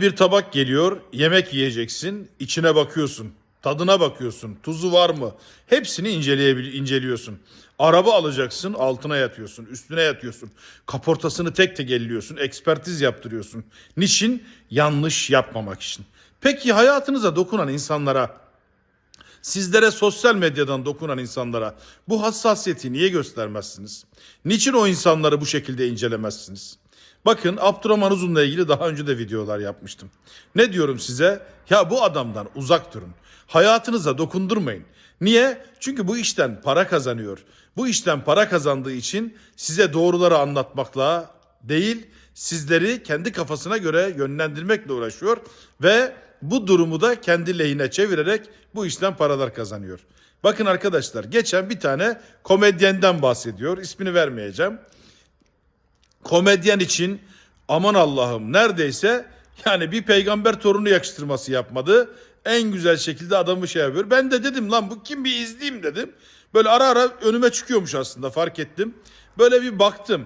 Bir tabak geliyor, yemek yiyeceksin, içine bakıyorsun, tadına bakıyorsun, tuzu var mı? Hepsini inceleyebil inceliyorsun. Araba alacaksın, altına yatıyorsun, üstüne yatıyorsun. Kaportasını tek tek elliyorsun, ekspertiz yaptırıyorsun. Niçin? Yanlış yapmamak için. Peki hayatınıza dokunan insanlara, sizlere sosyal medyadan dokunan insanlara bu hassasiyeti niye göstermezsiniz? Niçin o insanları bu şekilde incelemezsiniz? Bakın Abdurrahman Uzun'la ilgili daha önce de videolar yapmıştım. Ne diyorum size? Ya bu adamdan uzak durun. Hayatınıza dokundurmayın. Niye? Çünkü bu işten para kazanıyor. Bu işten para kazandığı için size doğruları anlatmakla değil, sizleri kendi kafasına göre yönlendirmekle uğraşıyor ve bu durumu da kendi lehine çevirerek bu işten paralar kazanıyor. Bakın arkadaşlar geçen bir tane komedyenden bahsediyor. İsmini vermeyeceğim komedyen için aman Allah'ım neredeyse yani bir peygamber torunu yakıştırması yapmadı. En güzel şekilde adamı şey yapıyor. Ben de dedim lan bu kim bir izleyeyim dedim. Böyle ara ara önüme çıkıyormuş aslında fark ettim. Böyle bir baktım.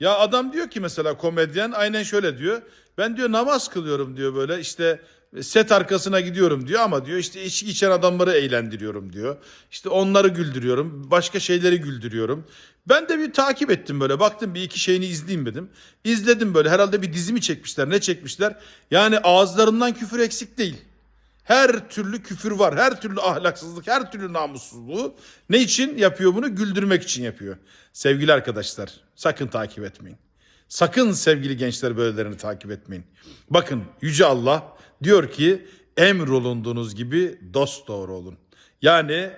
Ya adam diyor ki mesela komedyen aynen şöyle diyor. Ben diyor namaz kılıyorum diyor böyle işte set arkasına gidiyorum diyor ama diyor işte içki içen adamları eğlendiriyorum diyor. İşte onları güldürüyorum. Başka şeyleri güldürüyorum. Ben de bir takip ettim böyle. Baktım bir iki şeyini izleyeyim dedim. İzledim böyle. Herhalde bir dizimi çekmişler. Ne çekmişler? Yani ağızlarından küfür eksik değil. Her türlü küfür var. Her türlü ahlaksızlık, her türlü namussuzluğu. Ne için yapıyor bunu? Güldürmek için yapıyor. Sevgili arkadaşlar sakın takip etmeyin. Sakın sevgili gençler böylelerini takip etmeyin. Bakın Yüce Allah diyor ki emrolunduğunuz gibi dost doğru olun. Yani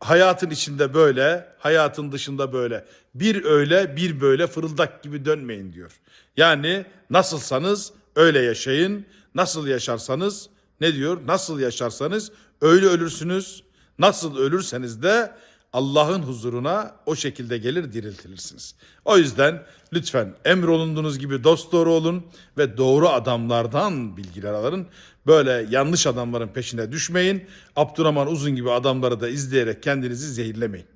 hayatın içinde böyle, hayatın dışında böyle. Bir öyle, bir böyle fırıldak gibi dönmeyin diyor. Yani nasılsanız öyle yaşayın. Nasıl yaşarsanız ne diyor? Nasıl yaşarsanız öyle ölürsünüz. Nasıl ölürseniz de Allah'ın huzuruna o şekilde gelir diriltilirsiniz. O yüzden lütfen emrolunduğunuz gibi dost doğru olun ve doğru adamlardan bilgiler alın. Böyle yanlış adamların peşine düşmeyin. Abdurrahman Uzun gibi adamları da izleyerek kendinizi zehirlemeyin.